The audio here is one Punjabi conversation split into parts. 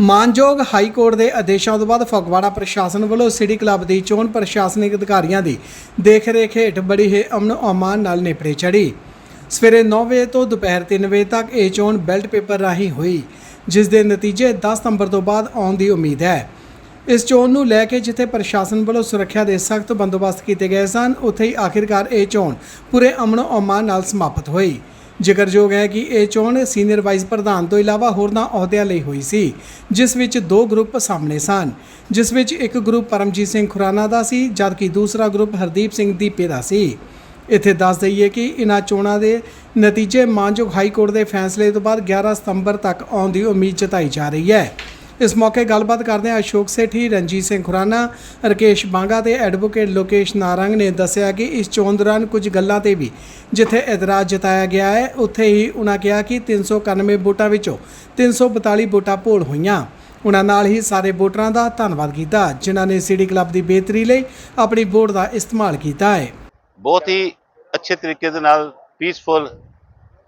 ਮਾਨਯੋਗ ਹਾਈ ਕੋਰਟ ਦੇ ਆਦੇਸ਼ਾਂ ਤੋਂ ਬਾਅਦ ਫਗਵਾੜਾ ਪ੍ਰਸ਼ਾਸਨ ਵੱਲੋਂ ਸਿਟੀ ਕਲੱਬ ਦੀ ਚੋਣ ਪ੍ਰਸ਼ਾਸਨਿਕ ਅਧਿਕਾਰੀਆਂ ਦੀ ਦੇਖ ਰੇਖ ਹੇਠ ਬੜੀ ਹੀ ਅਮਨ ਅਮਾਨ ਨਾਲ ਨੇਪਰੇ ਚੜੀ। ਸਵੇਰੇ 9 ਵਜੇ ਤੋਂ ਦੁਪਹਿਰ 3 ਵਜੇ ਤੱਕ ਇਹ ਚੋਣ ਬੈਲਟ ਪੇਪਰ ਰਾਹੀਂ ਹੋਈ, ਜਿਸ ਦੇ ਨਤੀਜੇ 10 ਸਤੰਬਰ ਤੋਂ ਬਾਅਦ ਆਉਣ ਦੀ ਉਮੀਦ ਹੈ। ਇਸ ਚੋਣ ਨੂੰ ਲੈ ਕੇ ਜਿੱਥੇ ਪ੍ਰਸ਼ਾਸਨ ਵੱਲੋਂ ਸੁਰੱਖਿਆ ਦੇ ਸਖਤ ਬੰਦੋਬਸਤ ਕੀਤੇ ਗਏ ਸਨ, ਉੱਥੇ ਹੀ ਆਖਿਰਕਾਰ ਇਹ ਚੋਣ ਪੂਰੇ ਅਮਨ ਅਮਾਨ ਨਾਲ ਸਮਾਪਤ ਹੋਈ। ਜ਼ਿਕਰਯੋਗ ਹੈ ਕਿ ਇਹ ਚੋਣ ਸੀਨੀਅਰ ਵਾਈਸ ਪ੍ਰਧਾਨ ਤੋਂ ਇਲਾਵਾ ਹੋਰਨਾਂ ਅਹੁਦਿਆਂ ਲਈ ਹੋਈ ਸੀ, ਜਿਸ ਵਿੱਚ ਦੋ ਗਰੁੱਪ ਸਾਹਮਣੇ ਸਨ। ਜਿਸ ਵਿੱਚ ਇੱਕ ਗਰੁੱਪ ਪਰਮਜੀਤ ਸਿੰਘ ਖੁਰਾਨਾ ਦਾ ਸੀ, ਜਦਕਿ ਦੂਸਰਾ ਗਰੁੱਪ ਹਰਦੀਪ ਸਿੰਘ ਦੀਪੇ ਦਾ ਸੀ। ਇੱਥੇ ਦੱਸ ਦਈਏ ਕਿ ਇਨ੍ਹਾਂ ਚੋਣਾਂ ਦੇ ਨਤੀਜੇ ਮਾਨਯੋਗ ਹਾਈ ਕੋਰਟ ਦੇ ਫੈਸਲੇ ਤੋਂ ਬਾਅਦ 11 ਸਤੰਬਰ ਤੱਕ ਆਉਣ ਦੀ ਉਮੀਦ ਜਤਾਈ ਜਾ ਰਹੀ ਹੈ। ਇਸ ਮੌਕੇ ਗੱਲਬਾਤ ਕਰਦੇ ਹਾਂ ਅਸ਼ੋਕ ਸੇਠੀ, ਰਣਜੀਤ ਸਿੰਘ ਖੁਰਾਨਾ, ਰਕੇਸ਼ ਬਾਂਗਾ ਤੇ ਐਡਵੋਕੇਟ ਲੋਕੇਸ਼ ਨਾਰੰਗ ਨੇ ਦੱਸਿਆ ਕਿ ਇਸ ਚੋਣ ਦੌਰਾਨ ਕੁਝ ਗੱਲਾਂ ਤੇ ਵੀ ਜਿੱਥੇ ਇਤਰਾਜ਼ ਜਤਾਇਆ ਗਿਆ ਹੈ, ਉੱਥੇ ਹੀ ਉਹਨਾਂ ਕਿਹਾ ਕਿ 391 ਵੋਟਾਂ ਵਿੱਚੋਂ 342 ਵੋਟਾਂ ਭੋਲ ਹੋਈਆਂ। ਉਹਨਾਂ ਨਾਲ ਹੀ ਸਾਰੇ ਵੋਟਰਾਂ ਦਾ ਧੰਨਵਾਦ ਕੀਤਾ, ਜਿਨ੍ਹਾਂ ਨੇ ਸਿਟੀ ਕਲੱਬ ਦੀ ਬਿਹਤਰੀ ਲਈ ਆਪਣੀ ਵੋਟ ਦਾ ਇਸਤੇਮਾਲ ਕੀਤਾ ਹੈ। ਬਹੁਤ ਹੀ ਅੱਛੇ ਤਰੀਕੇ ਦੇ ਨਾਲ ਪੀਸਫੁਲ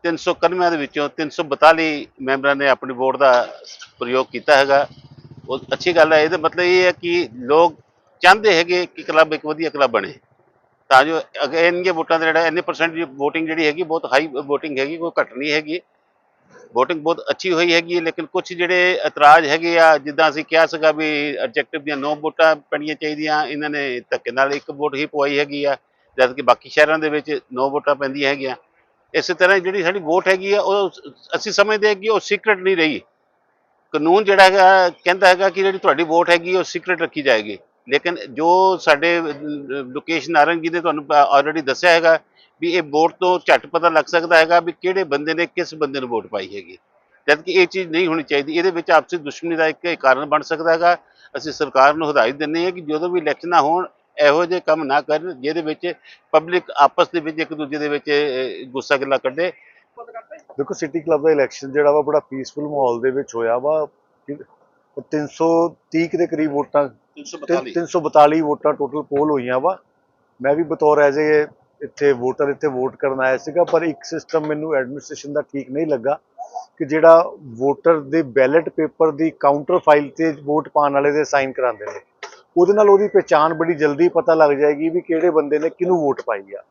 391 ਦੇ ਵਿੱਚੋਂ 342 ਮੈਂਬਰਾਂ ਨੇ ਆਪਣੀ ਵੋਟ ਦਾ ਪ੍ਰਯੋਗ ਕੀਤਾ ਹੈਗਾ। ਉਹ ਅੱਛੀ ਗੱਲ ਹੈ, ਇਹਦਾ ਮਤਲਬ ਇਹ ਹੈ ਕਿ ਲੋਕ ਚਾਹੁੰਦੇ ਹੈਗੇ ਕਿ ਕਲੱਬ ਇੱਕ ਵਧੀਆ ਕਲੱਬ ਬਣੇ। ਤਾਂ ਜੋ ਅਗੇ, ਇੰਨੀਆਂ ਵੋਟਾਂ ਦਾ ਜਿਹੜਾ ਇੰਨੇ ਪਰਸੈਂਟ ਦੀ VOTING ਜਿਹੜੀ ਹੈਗੀ, ਬਹੁਤ ਹਾਈ VOTING ਹੈਗੀ, ਕੋਈ ਘੱਟ ਨਹੀਂ ਹੈਗੀ। VOTING ਬਹੁਤ ਅੱਛੀ ਹੋਈ ਹੈਗੀ ਲੇਕਿਨ ਕੁਝ ਜਿਹੜੇ ਇਤਰਾਜ਼ ਹੈਗੇ ਆ, ਜਿੱਦਾਂ ਅਸੀਂ ਕਿਹਾ ਸੀਗਾ ਵੀ ਆਬਜੈਕਟਿਵ ਦੀਆਂ 9 ਵੋਟਾਂ ਪੈਣੀਆਂ ਚਾਹੀਦੀਆਂ, ਇਹਨਾਂ ਨੇ ਧੱਕੇ ਨਾਲ ਇੱਕ ਵੋਟ ਹੀ ਪਵਾਈ ਹੈਗੀ ਆ, ਜਦ ਕਿ ਬਾਕੀ ਸ਼ਹਿਰਾਂ ਦੇ ਵਿੱਚ 9 ਵੋਟਾਂ ਪੈਂਦੀਆਂ ਹੈਗੀਆਂ। ਇਸੇ ਤਰ੍ਹਾਂ ਜਿਹੜੀ ਸਾਡੀ ਵੋਟ ਹੈਗੀ ਆ, ਉਹ ਅਸੀਂ ਸਮਝਦੇ ਹਾਂ ਕਿ ਉਹ ਸੀਕ੍ਰੇਟ ਨਹੀਂ ਰਹੀ। ਕਾਨੂੰਨ ਜਿਹੜਾ ਹੈਗਾ, ਕਹਿੰਦਾ ਹੈਗਾ ਕਿ ਜਿਹੜੀ ਤੁਹਾਡੀ ਵੋਟ ਹੈਗੀ, ਉਹ ਸੀਕ੍ਰੇਟ ਰੱਖੀ ਜਾਏਗੀ। ਲੇਕਿਨ ਜੋ ਸਾਡੇ, ਲੋਕੇਸ਼ ਨਾਰੰਗ ਜੀ ਨੇ ਤੁਹਾਨੂੰ ਆਲਰੇਡੀ ਦੱਸਿਆ ਹੈਗਾ ਵੀ ਇਹ ਵੋਟ ਤੋਂ ਝੱਟ ਪਤਾ ਲੱਗ ਸਕਦਾ ਹੈਗਾ ਵੀ ਕਿਹੜੇ ਬੰਦੇ ਨੇ ਕਿਸ ਬੰਦੇ ਨੂੰ ਵੋਟ ਪਾਈ ਹੈਗੀ। ਜਦ ਕਿ ਇਹ ਚੀਜ਼ ਨਹੀਂ ਹੋਣੀ ਚਾਹੀਦੀ। ਇਹਦੇ ਵਿੱਚ ਆਪਸੀ ਦੁਸ਼ਮਣੀ ਦਾ ਇੱਕ ਕਾਰਨ ਬਣ ਸਕਦਾ ਹੈਗਾ। ਅਸੀਂ ਸਰਕਾਰ ਨੂੰ ਹਦਾਇਤ ਦਿੰਦੇ ਹਾਂ ਕਿ ਜਦੋਂ ਵੀ ਇਲੈਕਸ਼ਨਾਂ ਹੋਣ ਇਹੋ ਜਿਹੇ ਕੰਮ ਨਾ ਕਰਨ ਜਿਹਦੇ ਵਿੱਚ ਪਬਲਿਕ ਆਪਸ ਦੇ ਵਿੱਚ ਇੱਕ ਦੂਜੇ ਦੇ ਵਿੱਚ ਗੁੱਸਾ ਗਿੱਲਾ ਕੱਢੇ। ਦੇਖੋ ਸਿਟੀ ਕਲੱਬ ਦਾ ਇਲੈਕਸ਼ਨ ਜਿਹੜਾ ਵਾ ਬੜਾ ਪੀਸਫੁਲ ਮਾਹੌਲ ਦੇ ਵਿੱਚ ਹੋਇਆ ਵਾ। ਕਿ- ਉਹ 330 ਕੁ ਦੇ ਕਰੀਬ ਵੋਟਾਂ ਤਿੰਨ- 342 ਵੋਟਾਂ ਟੋਟਲ ਪੋਲ ਹੋਈਆਂ ਵਾ। ਮੈਂ ਵੀ ਬਤੌਰ ਐਜ਼ ਏ ਇੱਥੇ ਵੋਟਰ ਇੱਥੇ ਵੋਟ ਕਰਨ ਆਇਆ ਸੀਗਾ ਪਰ ਇੱਕ ਸਿਸਟਮ ਮੈਨੂੰ ਐਡਮਿਨਿਸਟ੍ਰੇਸ਼ਨ ਦਾ ਠੀਕ ਨਹੀਂ ਲੱਗਾ ਕਿ ਜਿਹੜਾ ਵੋਟਰ ਦੇ ਬੈਲਟ ਪੇਪਰ ਦੀ ਕਾਊਂਟਰ ਫਾਈਲ ਤੇ ਵੋਟ ਪਾਉਣ ਵਾਲੇ ਦੇ ਸਾਈਨ ਕਰਾਉਂਦੇ ਨੇ। ਉਹਦੇ ਨਾਲ ਉਹਦੀ ਪਛਾਣ ਬੜੀ ਜਲਦੀ ਪਤਾ ਲੱਗ ਜਾਏਗੀ ਵੀ ਕਿਹੜੇ ਬੰਦੇ ਨੇ ਕਿਹਨੂੰ ਵੋਟ ਪਾਈ ਆ।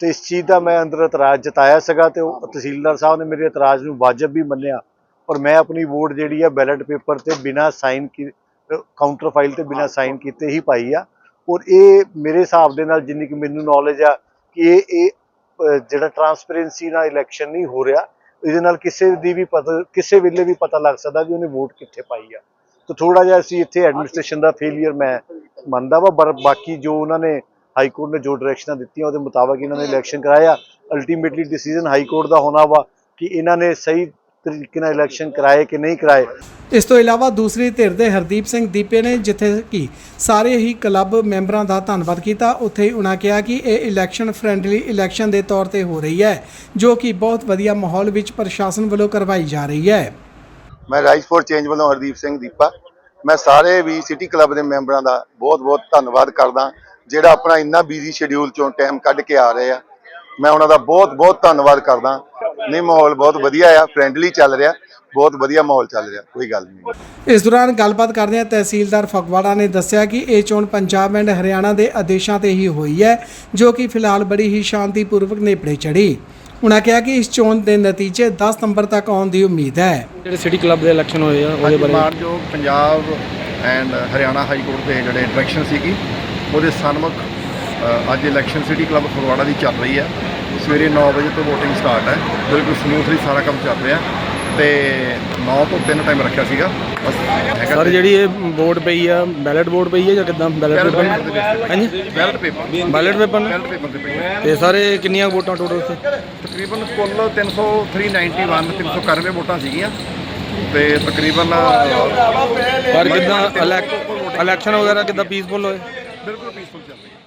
ਤੇ ਇਸ ਚੀਜ਼ ਦਾ ਮੈਂ ਅੰਦਰ ਇਤਰਾਜ਼ ਜਤਾਇਆ ਸੀਗਾ ਤੇ ਉਹ ਤਹਿਸੀਲਦਾਰ ਸਾਹਿਬ ਨੇ ਮੇਰੇ ਇਤਰਾਜ਼ ਨੂੰ ਵਾਜਬ ਵੀ ਮੰਨਿਆ ਔਰ ਮੈਂ ਆਪਣੀ ਵੋਟ ਜਿਹੜੀ ਆ ਬੈਲਟ ਪੇਪਰ ਤੇ ਬਿਨਾਂ ਸਾਈਨ ਕੀ, ਕਾਊਂਟਰ ਫਾਈਲ ਤੇ ਬਿਨਾਂ ਸਾਈਨ ਕੀਤੇ ਹੀ ਪਾਈ ਆ। ਔਰ ਇਹ ਮੇਰੇ ਹਿਸਾਬ ਦੇ ਨਾਲ ਜਿੰਨੀ ਕਿ ਮੈਨੂੰ ਨੌਲੇਜ ਆ ਕਿ ਇਹ ਇਹ ਜਿਹੜਾ ਟਰਾਂਸਪੇਰੈਂਸੀ ਨਾਲ ਇਲੈਕਸ਼ਨ ਨਹੀਂ ਹੋ ਰਿਹਾ, ਇਹਦੇ ਨਾਲ ਕਿਸੇ ਦੀ ਵੀ ਪਤਾ, ਕਿਸੇ ਵੇਲੇ ਵੀ ਪਤਾ ਲੱਗ ਸਕਦਾ ਵੀ ਉਹਨੇ ਵੋਟ ਕਿੱਥੇ ਪਾਈ ਆ। ਤਾਂ ਥੋੜਾ ਜਿਹਾ ਅਸੀਂ ਇੱਥੇ ਐਡਮਿਨਿਸਟ੍ਰੇਸ਼ਨ ਦਾ ਫੇਲਿਅਰ ਮੈਂ ਮੰਨਦਾ ਵਾ, ਪਰ ਬਾਕੀ ਜੋ ਉਹਨਾਂ ਨੇ ਹਾਈ ਕੋਰਟ ਨੇ ਜੋ ਡਾਇਰੈਕਸ਼ਨਾਂ ਦਿੱਤੀਆਂ, ਉਹਦੇ ਮੁਤਾਬਕ ਇਹਨਾਂ ਨੇ ਇਲੈਕਸ਼ਨ ਕਰਾਇਆ। ਅਲਟੀਮੇਟਲੀ ਡਿਸੀਜਨ ਹਾਈ ਕੋਰਟ ਦਾ ਹੋਣਾ ਵਾ ਕਿ ਇਹਨਾਂ ਨੇ ਸਹੀ ਤਰੀਕੇ ਨਾਲ ਇਲੈਕਸ਼ਨ ਕਰਾਏ ਕਿ ਨਹੀਂ ਕਰਾਏ। ਇਸ ਤੋਂ ਇਲਾਵਾ ਦੂਸਰੀ ਧਿਰ ਦੇ ਹਰਦੀਪ ਸਿੰਘ ਦੀਪੇ ਨੇ ਜਿੱਥੇ ਕਿ ਸਾਰੇ ਹੀ ਕਲੱਬ ਮੈਂਬਰਾਂ ਦਾ ਧੰਨਵਾਦ ਕੀਤਾ, ਉੱਥੇ ਹੀ ਉਹਨਾਂ ਕਿਹਾ ਕਿ ਇਹ ਇਲੈਕਸ਼ਨ ਫ੍ਰੈਂਡਲੀ ਇਲੈਕਸ਼ਨ ਦੇ ਤੌਰ ਤੇ ਹੋ ਰਹੀ ਹੈ, ਜੋ ਕਿ ਬਹੁਤ ਵਧੀਆ ਮਾਹੌਲ ਵਿੱਚ ਪ੍ਰਸ਼ਾਸਨ ਵੱਲੋਂ ਕਰਵਾਈ ਜਾ ਰਹੀ ਹੈ। ਮੈਂ ਰਾਈਸ ਫੋਰ ਚੇਂਜ ਵੱਲੋਂ ਹਰਦੀਪ ਸਿੰਘ ਦੀਪਾ। ਮੈਂ ਸਾਰੇ ਵੀ ਸਿਟੀ ਕਲੱਬ ਦੇ ਮੈਂਬਰਾਂ ਦਾ ਬਹੁਤ-ਬਹੁਤ ਧੰਨਵਾਦ ਕਰਦਾ, ਜਿਹੜਾ ਆਪਣਾ ਇੰਨਾ ਬਿਜ਼ੀ ਸ਼ਡਿਊਲ ਚੋਂ ਟਾਈਮ ਕੱਢ ਕੇ ਆ ਰਹੇ ਆ। ਮੈਂ ਉਹਨਾਂ ਦਾ ਬਹੁਤ-ਬਹੁਤ ਧੰਨਵਾਦ ਕਰਦਾ। ਨਹੀਂ, ਮਾਹੌਲ ਬਹੁਤ ਵਧੀਆ ਆ ਫ੍ਰੈਂਡਲੀ ਚੱਲ ਰਿਹਾ, ਬਹੁਤ ਵਧੀਆ ਮਾਹੌਲ ਚੱਲ ਰਿਹਾ, ਕੋਈ ਗੱਲ ਨਹੀਂ। ਇਸ ਦੌਰਾਨ ਗੱਲਬਾਤ ਕਰਦਿਆਂ ਤਹਿਸੀਲਦਾਰ ਫਗਵਾੜਾ ਨੇ ਦੱਸਿਆ ਕਿ ਇਹ ਚੋਣ ਪੰਜਾਬ ਐਂਡ ਹਰਿਆਣਾ ਦੇ ਆਦੇਸ਼ਾਂ ਤੇ ਹੀ ਹੋਈ ਹੈ, ਜੋ ਕਿ ਫਿਲਹਾਲ ਬੜੀ ਹੀ ਸ਼ਾਂਤੀਪੂਰਵਕ ਨੇਪਰੇ ਚੜੀ। ਉਹਨਾਂ ਕਿਹਾ ਕਿ ਇਸ ਚੋਣ ਦੇ ਨਤੀਜੇ 10 ਸਤੰਬਰ ਤੱਕ ਆਉਣ ਦੀ ਉਮੀਦ ਹੈ। ਜਿਹੜੇ ਸਿਟੀ ਕਲੱਬ ਦੇ ਇਲੈਕਸ਼ਨ ਹੋਏ ਆ ਉਹਦੇ ਬਾਰੇ ਮਾਨਯੋਗ Punjab and Haryana high court ਦੇ ਜਿਹੜੇ ਡਾਇਰੈਕਸ਼ਨ ਸੀਗੀ ਉਹਦੇ ਸਨਮੁਖ ਅੱਜ ਇਲੈਕਸ਼ਨ ਸਿਟੀ ਕਲੱਬ ਫਗਵਾੜਾ ਦੀ ਚੱਲ ਰਹੀ ਹੈ। ਸਵੇਰੇ 9 ਵਜੇ ਤੋਂ VOTING ਸਟਾਰਟ ਹੈ। ਬਿਲਕੁਲ ਸਮੂਥਲੀ ਸਾਰਾ ਕੰਮ ਚੱਲ ਰਿਹਾ। ਤੇ 9 ਤੋਂ 3 ਟਾਈਮ ਰੱਖਿਆ ਸੀਗਾ। ਬਸ ਹੈਗਾ ਸਰ ਜਿਹੜੀ ਇਹ ਵੋਟ ਪਈ ਆ ਬੈਲਟ ਵੋਟ ਪਈ ਹੈ ਜਾਂ ਕਿਦਾਂ? ਬੈਲਟ ਪੇਪਰ ਹਾਂਜੀ? Ballot paper ballot paper ballot paper ਤੇ ਪਈ ਹੈ। ਤੇ ਸਾਰੇ ਕਿੰਨੀਆਂ ਵੋਟਾਂ ਟੋਟਲ ਸੇ ਤਕਰੀਬਨ ਕੁੱਲ 300 391 391 ਵੋਟਾਂ ਸੀਗੀਆਂ। ਤੇ ਤਕਰੀਬਨ ਪਰ ਕਿਦਾਂ ਇਲੈਕਸ਼ਨ ਵਗੈਰਾ ਕਿਦਾਂ ਪੀਸਫੁਲ ਹੋਏ? ਬਿਲਕੁਲ ਪੀਸਫੁਲ ਚੱਲ ਰਹੀ ਹੈ।